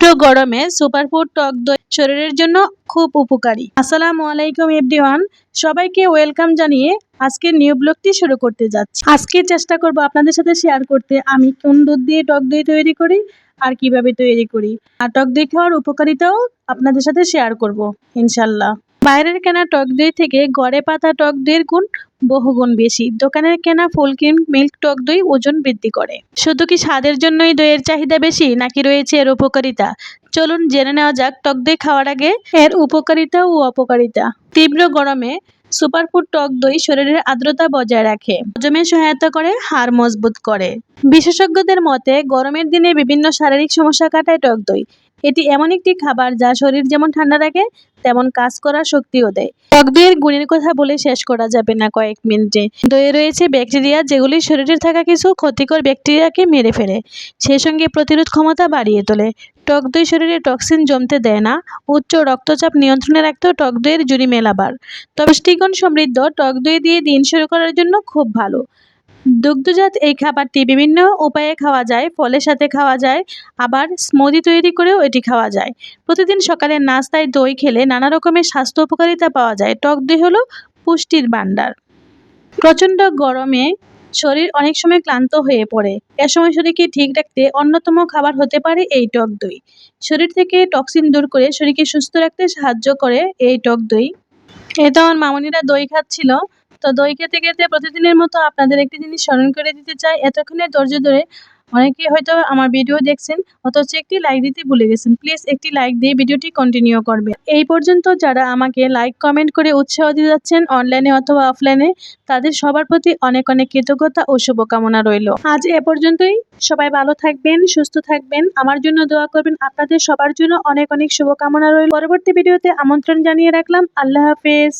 তীব্র গরমে সুপারফুড টক দই শরীরের জন্য খুব উপকারী। আসসালামু আলাইকুম এভরিওয়ান, সবাইকে ওয়েলকাম জানিয়ে আজকের নিউ ব্লগটি শুরু করতে যাচ্ছি। আজকে চেষ্টা করব আপনাদের সাথে শেয়ার করতে, আমি কোন দুধ দিয়ে টক দই তৈরি করি আর কীভাবে তৈরি করি। আর টক দই খাওয়ার উপকারিতাও আপনাদের সাথে শেয়ার করব ইনশাল্লাহ বাইরের কেনা টক দই থেকে গড়ে পাতা টক দইয়ের গুণ বহুগুণ বেশি। দোকানের কেনা ফুল মিল্ক টক দই ওজন বৃদ্ধি করে। শুধু কি স্বাদের জন্যই দইয়ের চাহিদা বেশি, নাকি রয়েছে এর উপকারিতা? চলুন জেনে নেওয়া যাক, টক দই খাওয়ার আগে এর উপকারিতা ও অপকারিতা। তীব্র গরমে সুপারফুড টক দই শরীরের আর্দ্রতা বজায় রাখে, হজমে সহায়তা করে, হাড় মজবুত করে। বিশেষজ্ঞদের মতে, গরমের দিনে বিভিন্ন শারীরিক সমস্যা কাটায় টক দই। এটি এমন একটি খাবার যা শরীর যেমন ঠান্ডা রাখে, তেমন কাজ করার শক্তিও দেয়। টক দইয়ের গুণের কথা বলে শেষ করা যাবে না কয়েক মিনিটে। দইয়ে রয়েছে ব্যাকটেরিয়া যেগুলি শরীরে থাকা কিছু ক্ষতিকর ব্যাকটেরিয়াকে মেরে ফেলে সেই সঙ্গে প্রতিরোধ ক্ষমতা বাড়িয়ে তোলে। টক দই শরীরে টক্সিন জমতে দেয় না। উচ্চ রক্তচাপ নিয়ন্ত্রণে রাখতেও টক দইয়ের জুড়ি মেলাবার। তবে পুষ্টিগুণ সমৃদ্ধ টক দই দিয়ে দিন শুরু করার জন্য খুব ভালো। দুগ্ধজাত এই খাবারটি বিভিন্ন উপায়ে খাওয়া যায়, ফলের সাথে খাওয়া যায়, আবার স্মুদি তৈরি করেও এটি খাওয়া যায়। প্রতিদিন সকালে নাস্তায় দই খেলে নানা রকমের স্বাস্থ্য উপকারিতা পাওয়া যায়। টক দই হলো পুষ্টির ভাণ্ডার। প্রচণ্ড গরমে শরীর অনেক সময় ক্লান্ত হয়ে পড়ে। এ সময় শরীরকে ঠিক রাখতে অন্যতম খাবার হতে পারে এই টক দই। শরীর থেকে টক্সিন দূর করে শরীরকে সুস্থ রাখতে সাহায্য করে এই টক দই। এটা আমার মামনিরা দই খাচ্ছিল। তো দই খেতে খেতে প্রতিদিনের মতো আপনাদের একটি জিনিস স্মরণ করে দিতে চাই। এতক্ষণে ধৈর্য ধরে অনেকে হয়তো আমার ভিডিও দেখছেন, অথচ একটি লাইক দিতে ভুলে গেছেন। প্লিজ একটি লাইক দিয়ে ভিডিওটি কন্টিনিউ করবে এই পর্যন্ত যারা আমাকে লাইক কমেন্ট করে উৎসাহ দিয়ে যাচ্ছেন অনলাইনে অথবা অফলাইনে তাদের সবার প্রতি অনেক অনেক কৃতজ্ঞতা ও শুভকামনা রইল। আজ এ পর্যন্তই। সবাই ভালো থাকবেন, সুস্থ থাকবেন। আমার জন্য দোয়া করবেন। আপনাদের সবার জন্য অনেক অনেক শুভকামনা রইল। পরবর্তী ভিডিওতে আমন্ত্রণ জানিয়ে রাখলাম। আল্লাহ হাফেজ।